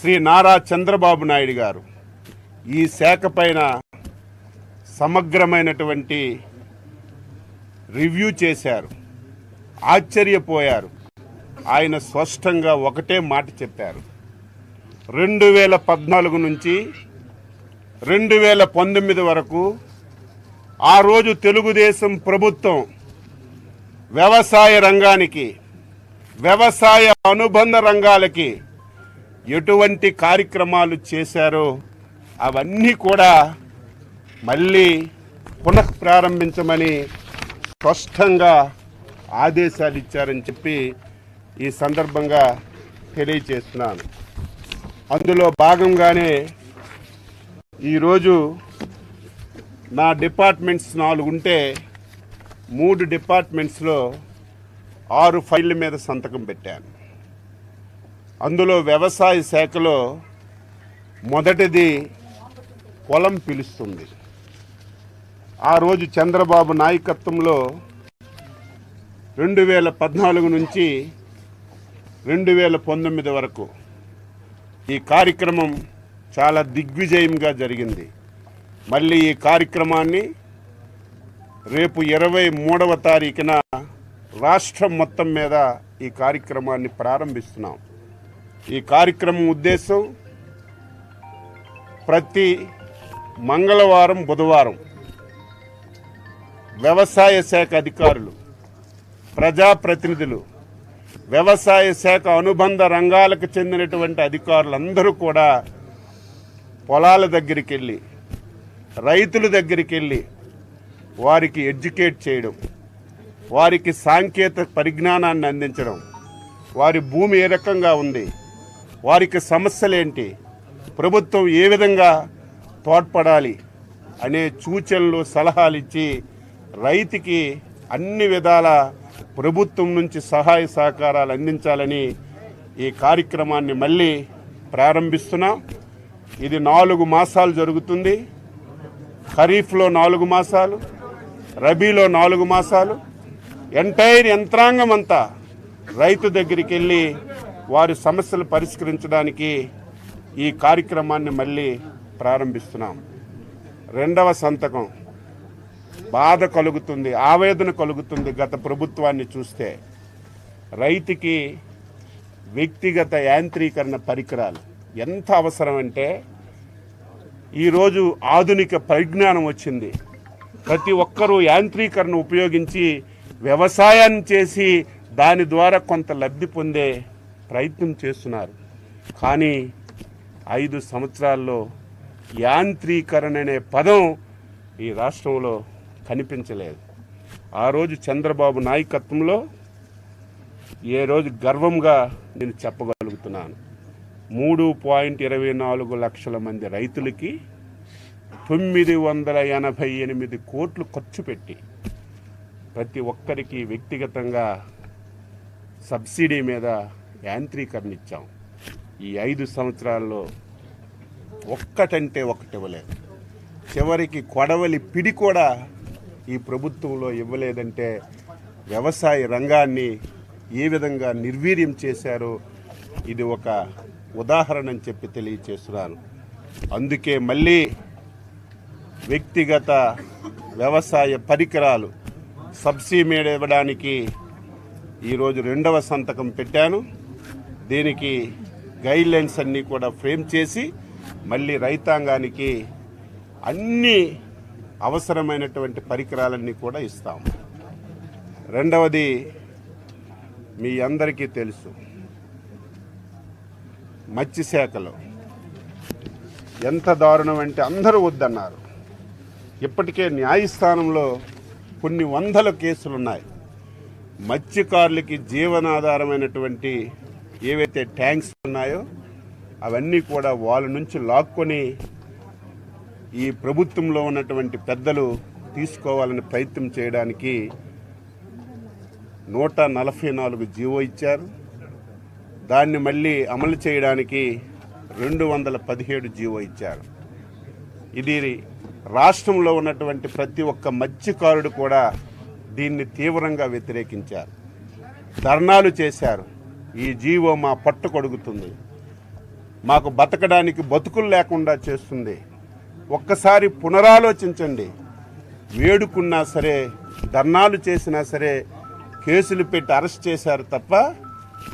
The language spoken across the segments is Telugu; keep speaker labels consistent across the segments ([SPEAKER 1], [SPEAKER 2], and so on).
[SPEAKER 1] శ్రీ నారా చంద్రబాబు నాయుడు గారు ఈ శాఖ పైన సమగ్రమైనటువంటి రివ్యూ చేశారు ఆశ్చర్యపోయారు. ఆయన స్పష్టంగా ఒకటే మాట చెప్పారు. రెండు వేల పద్నాలుగు నుంచి రెండు వేల పంతొమ్మిది వరకు ఆ రోజు తెలుగుదేశం ప్రభుత్వం వ్యవసాయ రంగానికి వ్యవసాయ అనుబంధ రంగాలకి ఎటువంటి కార్యక్రమాలు చేశారో అవన్నీ కూడా మళ్ళీ పునః ప్రారంభించమని స్పష్టంగా ఆదేశాలు ఇచ్చారని చెప్పి ఈ సందర్భంగా తెలియచేస్తున్నాను అందులో భాగంగానే ఈరోజు నా డిపార్ట్మెంట్స్ నాలుగు ఉంటే మూడు డిపార్ట్మెంట్స్లో ఆరు ఫైళ్ళ మీద సంతకం పెట్టాను. అందులో వ్యవసాయ శాఖలో మొదటిది పొలం పిలుస్తుంది. ఆ రోజు చంద్రబాబు నాయకత్వంలో రెండు వేల పద్నాలుగు నుంచి రెండు వేల పంతొమ్మిది వరకు ఈ కార్యక్రమం చాలా దిగ్విజయంగా జరిగింది. మళ్ళీ ఈ కార్యక్రమాన్ని రేపు ఇరవై మూడవ తారీఖున రాష్ట్రం మొత్తం మీద ఈ కార్యక్రమాన్ని ప్రారంభిస్తున్నాం. ఈ కార్యక్రమం ఉద్దేశం ప్రతి మంగళవారం బుధవారం వ్యవసాయ శాఖ అధికారులు ప్రజాప్రతినిధులు వ్యవసాయ శాఖ అనుబంధ రంగాలకు చెందినటువంటి అధికారులందరూ కూడా పొలాల దగ్గరికి వెళ్ళి రైతుల దగ్గరికి వెళ్ళి వారికి ఎడ్యుకేట్ చేయడం వారికి సాంకేతిక పరిజ్ఞానాన్ని అందించడం వారి భూమి ఏ రకంగా ఉంది వారికి సమస్యలేంటి? ప్రభుత్వం ఏ విధంగా తోడ్పడాలి అనే సూచనలు సలహాలు ఇచ్చి రైతుకి అన్ని విధాల ప్రభుత్వం నుంచి సహాయ సహకారాలు అందించాలని ఈ కార్యక్రమాన్ని మళ్ళీ ప్రారంభిస్తున్నాం. ఇది నాలుగు మాసాలు జరుగుతుంది. ఖరీఫ్లో నాలుగు మాసాలు రబీలో నాలుగు మాసాలు. ఎంటైర్ యంత్రాంగం అంతా రైతు దగ్గరికి వెళ్ళి వారి సమస్యలు పరిష్కరించడానికి ఈ కార్యక్రమాన్ని మళ్ళీ ప్రారంభిస్తున్నాం. రెండవ సంతకం. బాధ కలుగుతుంది ఆవేదన కలుగుతుంది గత ప్రభుత్వాన్ని చూస్తే. రైతుకి వ్యక్తిగత యాంత్రీకరణ పరికరాలు ఎంత అవసరం అంటే ఈరోజు ఆధునిక పరిజ్ఞానం వచ్చింది. ప్రతి ఒక్కరూ యాంత్రీకరణ ఉపయోగించి వ్యవసాయాన్ని చేసి దాని ద్వారా కొంత లబ్ధి పొందే ప్రయత్నం చేస్తున్నారు. కానీ ఐదు సంవత్సరాల్లో యాంత్రీకరణ అనే పదం ఈ రాష్ట్రంలో కనిపించలేదు. ఆ రోజు చంద్రబాబు నాయకత్వంలో ఏ రోజు గర్వంగా నేను చెప్పగలుగుతున్నాను. మూడు పాయింట్ ఇరవై నాలుగు లక్షల మంది రైతులకి తొమ్మిది వందల ఎనభై ఎనిమిది కోట్లు ఖర్చు పెట్టి ప్రతి ఒక్కరికి వ్యక్తిగతంగా సబ్సిడీ మీద యాంత్రీకరణ ఇచ్చాం ఈ ఐదు సంవత్సరాల్లో ఒక్కటంటే ఒక్కటి ఇవ్వలేదు. చివరికి కొడవలి పిడి కూడా ఈ ప్రభుత్వంలో ఇవ్వలేదంటే వ్యవసాయ రంగాన్ని ఏ విధంగా నిర్వీర్యం చేశారో ఇది ఒక ఉదాహరణ అని చెప్పి తెలియచేస్తున్నాను. అందుకే మళ్ళీ వ్యక్తిగత వ్యవసాయ పరికరాలు సబ్సిడీ మీద ఇవ్వడానికి ఈరోజు రెండవ సంతకం పెట్టాను. దీనికి గైడ్లైన్స్ అన్నీ కూడా ఫ్రేమ్ చేసి మళ్ళీ రైతాంగానికి అన్ని అవసరమైనటువంటి పరికరాలన్నీ కూడా ఇస్తాం. రెండవది మీ అందరికీ తెలుసు. మత్స్యశాఖలో ఎంత దారుణం అంటే అందరూ వద్దన్నారు. ఇప్పటికే న్యాయస్థానంలో కొన్ని వందల కేసులు ఉన్నాయి మత్స్యకారులకి జీవనాధారమైనటువంటి ఏవైతే ట్యాంక్స్ ఉన్నాయో అవన్నీ కూడా వాళ్ళ నుంచి లాక్కొని ఈ ప్రభుత్వంలో ఉన్నటువంటి పెద్దలు తీసుకోవాలని ప్రయత్నం చేయడానికి నూట నలభై నాలుగు జీవో ఇచ్చారు. దాన్ని మళ్ళీ అమలు చేయడానికి రెండు వందల పదిహేడు జీవో ఇచ్చారు. ఇది రాష్ట్రంలో ఉన్నటువంటి ప్రతి ఒక్క మత్స్యకారుడు కూడా దీన్ని తీవ్రంగా వ్యతిరేకించారు. ధర్నాలు చేశారు. ఈ జీవో మా పట్టు కొడుగుతుంది మాకు బతకడానికి బతుకులు లేకుండా చేస్తుంది. ఒక్కసారి పునరాలోచించండి. వేడుకున్నా సరే ధర్నాలు చేసినా సరే కేసులు పెట్టి అరెస్ట్ చేశారు తప్ప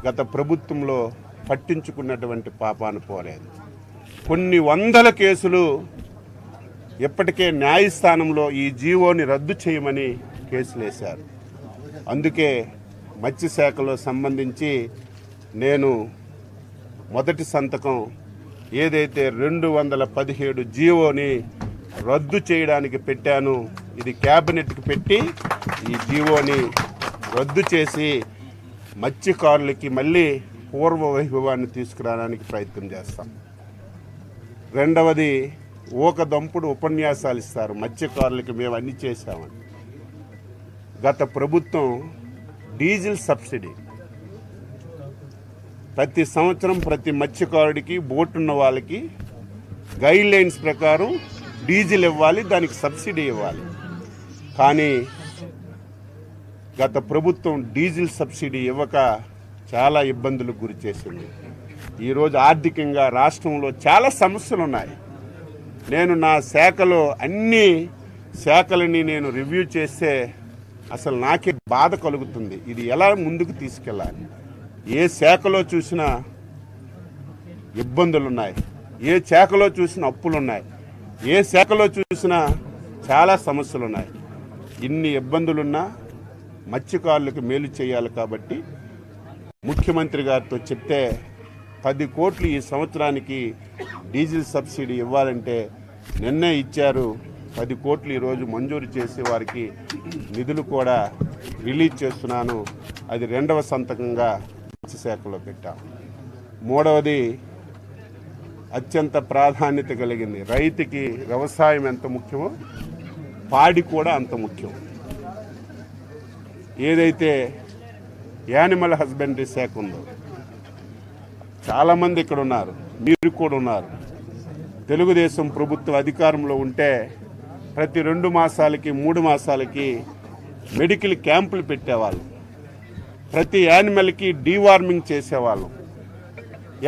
[SPEAKER 1] గత ప్రభుత్వంలో పట్టించుకున్నటువంటి పాపాను పోలేదు. కొన్ని వందల కేసులు ఇప్పటికే న్యాయస్థానంలో ఈ జీవోని రద్దు చేయమని కేసులు వేశారు అందుకే మత్స్యశాఖలో సంబంధించి నేను మొదటి సంతకం ఏదైతే రెండు వందల పదిహేడు జీవోని రద్దు చేయడానికి పెట్టాను ఇది క్యాబినెట్కి పెట్టి ఈ జీవోని రద్దు చేసి మత్స్యకారులకి మళ్ళీ పూర్వ వైభవాన్ని తీసుకురావడానికి ప్రయత్నం చేస్తాం. రెండవది ఓక దంపుడు ఉపన్యాసాలు ఇస్తారు. మత్స్యకారులకి మేము అన్ని చేశామని. గత ప్రభుత్వం డీజిల్ సబ్సిడీ ప్రతి సంవత్సరం ప్రతి మత్స్యకారుడికి బోట్ ఉన్న వాళ్ళకి గైడ్ లైన్స్ ప్రకారం డీజిల్ ఇవ్వాలి దానికి సబ్సిడీ ఇవ్వాలి. కానీ గత ప్రభుత్వం డీజిల్ సబ్సిడీ ఇవ్వక చాలా ఇబ్బందులకు గురి చేసింది. ఈరోజు ఆర్థికంగా రాష్ట్రంలో చాలా సమస్యలు ఉన్నాయి నేను నా శాఖలో అన్ని శాఖలని నేను రివ్యూ చేస్తే అసలు నాకే బాధ కలుగుతుంది. ఇది ఎలా ముందుకు తీసుకెళ్ళాలి? ఏ శాఖలో చూసినా ఇబ్బందులు ఉన్నాయి ఏ శాఖలో చూసినా అప్పులు ఉన్నాయి ఏ శాఖలో చూసినా చాలా సమస్యలు ఉన్నాయి ఇన్ని ఇబ్బందులున్నా మత్స్యకారులకు మేలు చేయాలి కాబట్టి ముఖ్యమంత్రి గారితో చెప్తే పది కోట్లు ఈ సంవత్సరానికి డీజిల్ సబ్సిడీ ఇవ్వాలంటే నిన్నే ఇచ్చారు. పది కోట్లు ఈరోజు మంజూరు చేసి వారికి నిధులు కూడా రిలీజ్ చేస్తున్నాను. అది రెండవ సంతకంగా శాఖలో పెట్టాం. మూడవది అత్యంత ప్రాధాన్యత కలిగింది. రైతుకి వ్యవసాయం ఎంత ముఖ్యమో పాడి కూడా అంత ముఖ్యం. ఏదైతే యానిమల్ హస్బెండరీ శాఖ ఉందో చాలామంది ఇక్కడ ఉన్నారు మీరు కూడా ఉన్నారు. తెలుగుదేశం ప్రభుత్వం అధికారంలో ఉంటే ప్రతి రెండు మాసాలకి మూడు మాసాలకి మెడికల్ క్యాంపులు పెట్టేవాళ్ళు. ప్రతి యానిమల్కి డీవార్మింగ్ చేసేవాళ్ళం.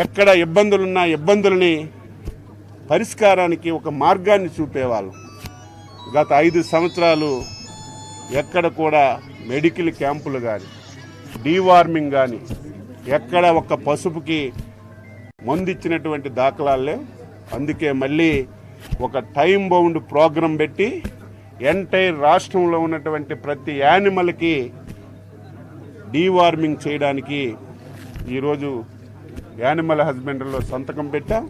[SPEAKER 1] ఎక్కడ ఇబ్బందులున్నా ఇబ్బందులని పరిష్కారానికి ఒక మార్గాన్ని చూపేవాళ్ళం. గత ఐదు సంవత్సరాలు ఎక్కడ కూడా మెడికల్ క్యాంపులు కానీ డీవార్మింగ్ కానీ ఎక్కడ ఒక పసుపుకి మందు ఇచ్చినటువంటి దాఖలాలు. అందుకే మళ్ళీ ఒక టైం బౌండ్ ప్రోగ్రాం పెట్టి ఎంటైర్ రాష్ట్రంలో ఉన్నటువంటి ప్రతి యానిమల్కి డీవార్మింగ్ చేయడానికి ఈరోజు యానిమల్ హస్బెండరీలో సంతకం పెట్టాం.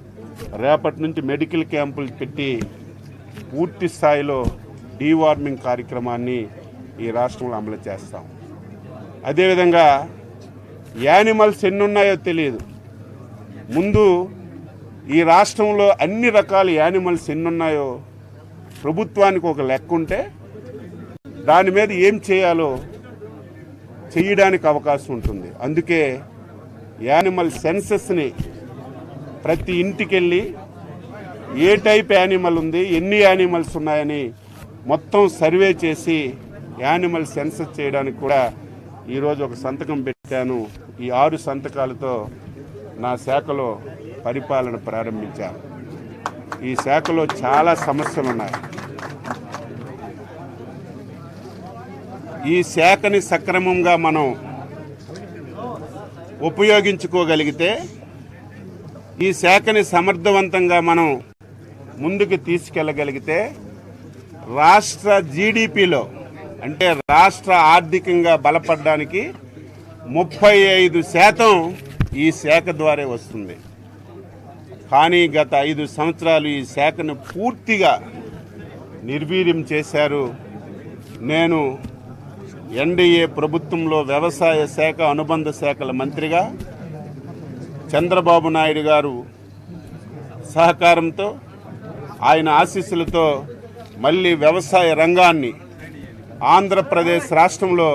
[SPEAKER 1] రేపటి నుంచి మెడికల్ క్యాంపులు పెట్టి పూర్తి స్థాయిలో డీవార్మింగ్ కార్యక్రమాన్ని ఈ రాష్ట్రంలో అమలు చేస్తాం. అదేవిధంగా యానిమల్స్ ఎన్ని ఉన్నాయో తెలియదు. ముందు ఈ రాష్ట్రంలో అన్ని రకాల యానిమల్స్ ఎన్ని ఉన్నాయో ప్రభుత్వానికి ఒక లెక్క ఉంటే దాని మీద ఏం చేయాలో చేయడానికి అవకాశం ఉంటుంది. అందుకే యానిమల్ సెన్సెస్ని ప్రతి ఇంటికి వెళ్ళి ఏ టైప్ యానిమల్ ఉంది ఎన్ని యానిమల్స్ ఉన్నాయని మొత్తం సర్వే చేసి యానిమల్ సెన్సస్ చేయడానికి కూడా ఈరోజు ఒక సంతకం పెట్టాను. ఈ ఆరు సంతకాలతో నా శాఖలో పరిపాలన ప్రారంభించాను. ఈ శాఖలో చాలా సమస్యలు ఉన్నాయి ఈ శాఖని సక్రమంగా మనం ఉపయోగించుకోగలిగితే ఈ శాఖని సమర్థవంతంగా మనం ముందుకు తీసుకెళ్ళగలిగితే రాష్ట్ర జీడిపిలో అంటే రాష్ట్ర ఆర్థికంగా బలపడడానికి ముప్పై ఐదు శాతం ఈ శాఖ ద్వారా వస్తుంది. కానీ గత ఐదు సంవత్సరాలు ఈ శాఖను పూర్తిగా నిర్వీర్యం చేశారు. నేను ఎన్డీఏ ప్రభుత్వంలో వ్యవసాయ శాఖ అనుబంధ శాఖల మంత్రిగా చంద్రబాబు నాయుడు గారు సహకారంతో ఆయన ఆశీస్సులతో మళ్ళీ వ్యవసాయ రంగాన్ని ఆంధ్రప్రదేశ్ రాష్ట్రంలో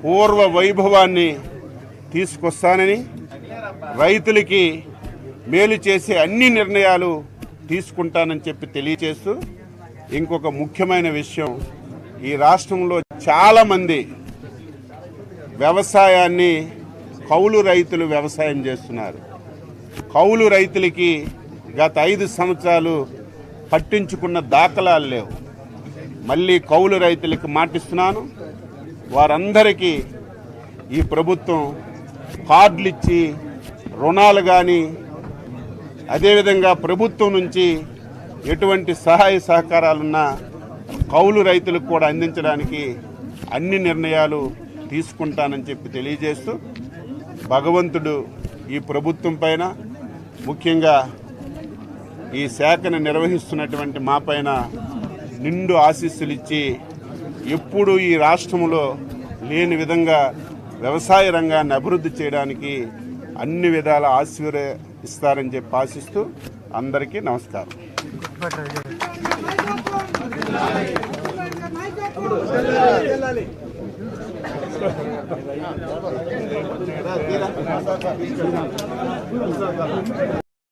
[SPEAKER 1] పూర్వ వైభవాన్ని తీసుకొస్తానని రైతులకి మేలు చేసే అన్ని నిర్ణయాలు తీసుకుంటానని చెప్పి తెలియచేస్తూ ఇంకొక ముఖ్యమైన విషయం ఈ రాష్ట్రంలో చాలామంది వ్యవసాయాన్ని కౌలు రైతులు వ్యవసాయం చేస్తున్నారు. కౌలు రైతులకి గత ఐదు సంవత్సరాలు పట్టించుకున్న దాఖలాలు లేవు. మళ్ళీ కౌలు రైతులకు మాటిస్తున్నాను. వారందరికీ ఈ ప్రభుత్వం కార్డులు ఇచ్చి రుణాలు కానీ అదేవిధంగా ప్రభుత్వం నుంచి ఎటువంటి సహాయ సహకారాలున్నా కౌలు రైతులకు కూడా అందించడానికి అన్ని నిర్ణయాలు తీసుకుంటానని చెప్పి తెలియజేస్తూ భగవంతుడు ఈ ప్రభుత్వం పైన ముఖ్యంగా ఈ శాఖను నిర్వహిస్తున్నటువంటి మా పైన నిండు ఆశీస్సులు ఇచ్చి ఎప్పుడూ ఈ రాష్ట్రంలో లేని విధంగా వ్యవసాయ రంగాన్ని అభివృద్ధి చేయడానికి అన్ని విధాల ఆశీర్వ ఇస్తారని చెప్పి ఆశిస్తూ అందరికీ నమస్కారం. Qué tal, qué Gracias.